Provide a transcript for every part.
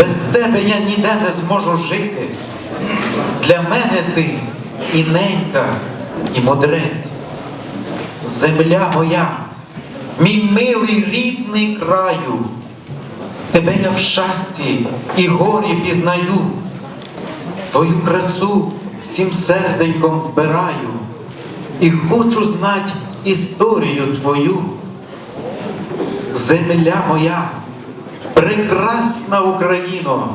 Без тебе я ніде не зможу жити. Для мене ти і ненька, і мудрець. Земля моя, мій милий рідний краю. Тебе я в щасті і горі пізнаю, Твою красу всім серденьком вбираю, і хочу знать історію твою. Земля моя, прекрасна Україно,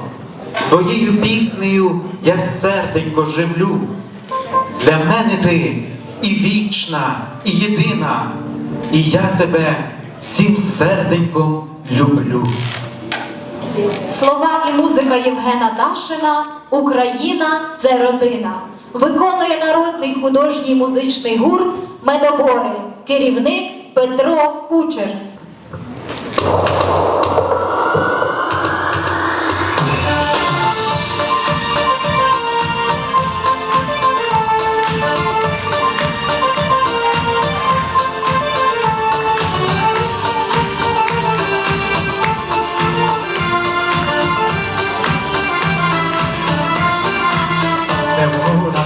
твоєю піснею я серденько живлю. Для мене ти і вічна, і єдина, і я тебе всім серденьком люблю. Слова і музика Євгена Дашина Україна це родина. Виконує народний художній музичний гурт Медобори. Керівник Петро Кучер.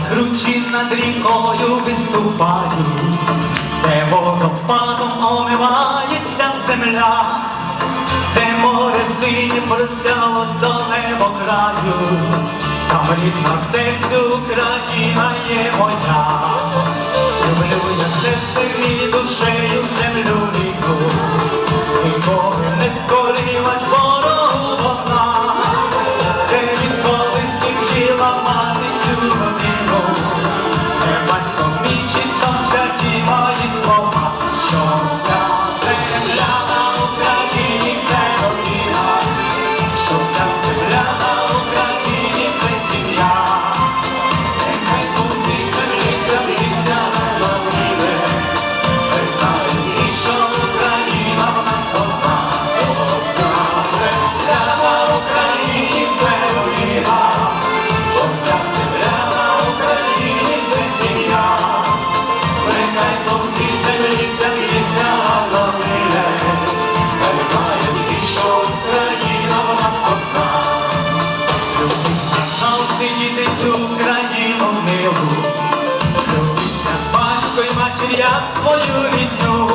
Кручі над рікою виступають, де водопадом омивається земля, де море синє простялось до небо краю, там рідна серцю Україна є моя. Люблю я серце і душею як свою рідню,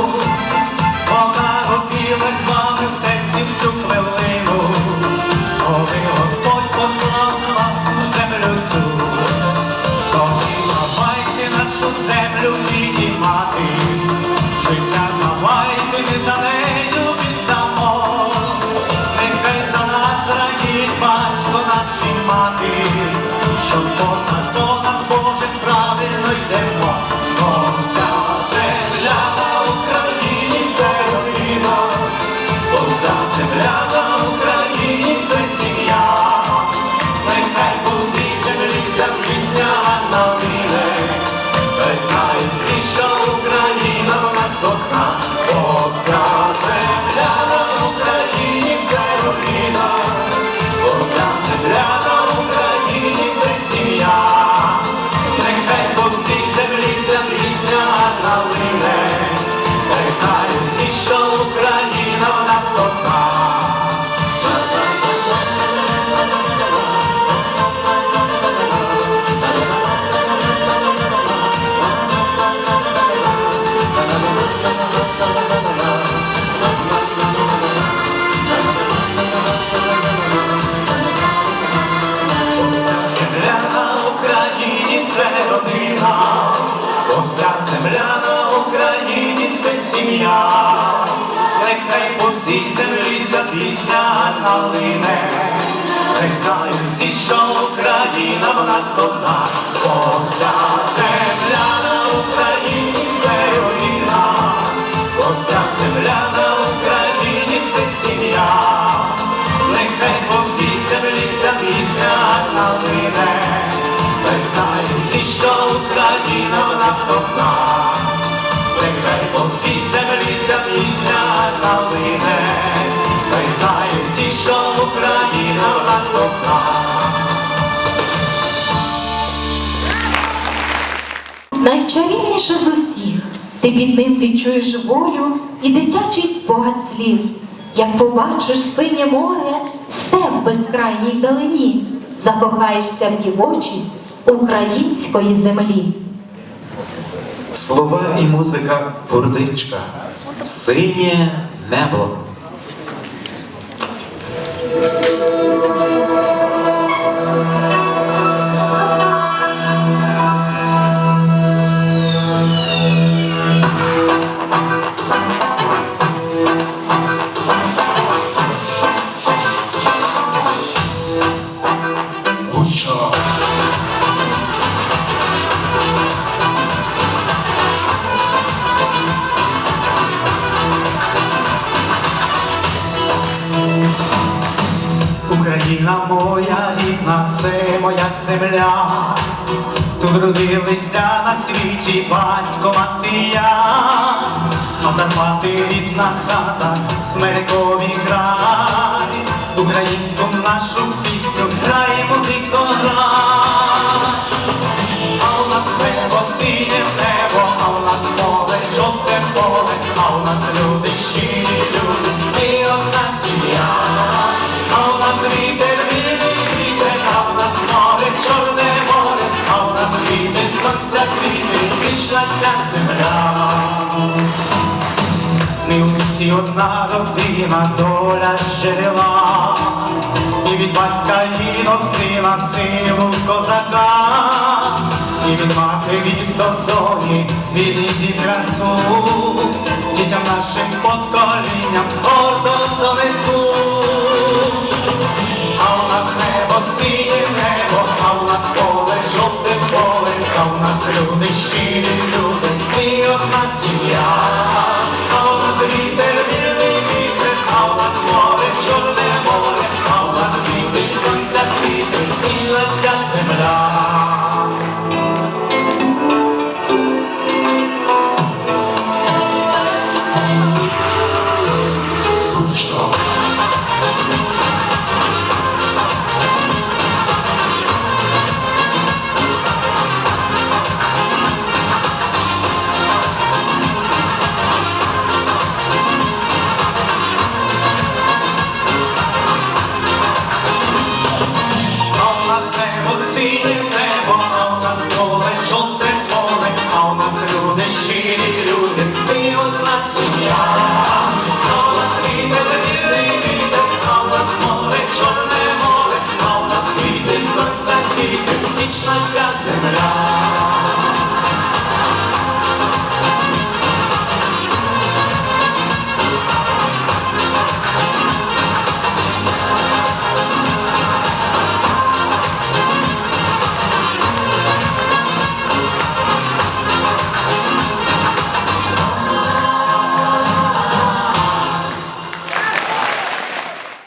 земля на Україні це сім'я, нехай по всій землі ця пісня налине, хай знають всі, що Україна в нас одна, бо вся земля Найчарівніше з усіх, ти під ним відчуєш волю і дитячий спогад слів. Як побачиш синє море, степ безкрайній вдалині, закохаєшся в дівочість української землі. Слова і музика фурдичка, синє небо. Україна моя рідна, це моя земля. Тут родилися на світі батько мати я, а мати рідна хата, смеркові край, українську нашу пісню грає музико грай. Усі одна родина, доля жерела, і від батька і носила силу козака, і від матері до від віднісі красу, дітям нашим поколінням